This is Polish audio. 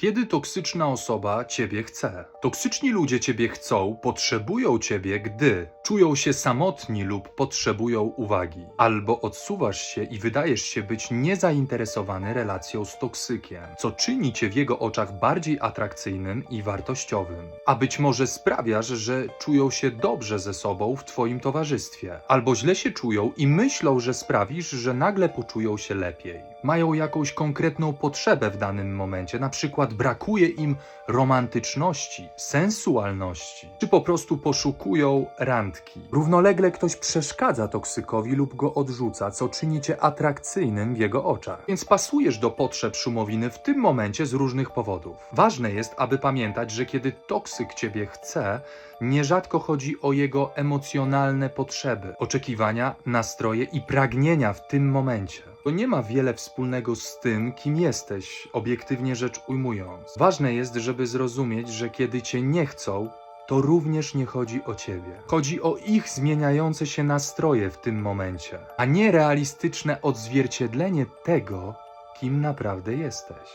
Kiedy toksyczna osoba ciebie chce? Toksyczni ludzie ciebie chcą, potrzebują ciebie, gdy czują się samotni lub potrzebują uwagi, albo odsuwasz się i wydajesz się być niezainteresowany relacją z toksykiem, co czyni cię w jego oczach bardziej atrakcyjnym i wartościowym. A być może sprawiasz, że czują się dobrze ze sobą w twoim towarzystwie, albo źle się czują i myślą, że sprawisz, że nagle poczują się lepiej. Mają jakąś konkretną potrzebę w danym momencie, na przykład brakuje im romantyczności, sensualności, czy po prostu poszukują randki. Równolegle ktoś przeszkadza toksykowi lub go odrzuca, co czyni cię atrakcyjnym w jego oczach. Więc pasujesz do potrzeb szumowiny w tym momencie z różnych powodów. Ważne jest, aby pamiętać, że kiedy toksyk ciebie chce, nierzadko chodzi o jego emocjonalne potrzeby, oczekiwania, nastroje i pragnienia w tym momencie. To nie ma wiele wspólnego z tym, kim jesteś, obiektywnie rzecz ujmując. Ważne jest, żeby zrozumieć, że kiedy cię nie chcą, to również nie chodzi o ciebie. Chodzi o ich zmieniające się nastroje w tym momencie, a nie realistyczne odzwierciedlenie tego, kim naprawdę jesteś.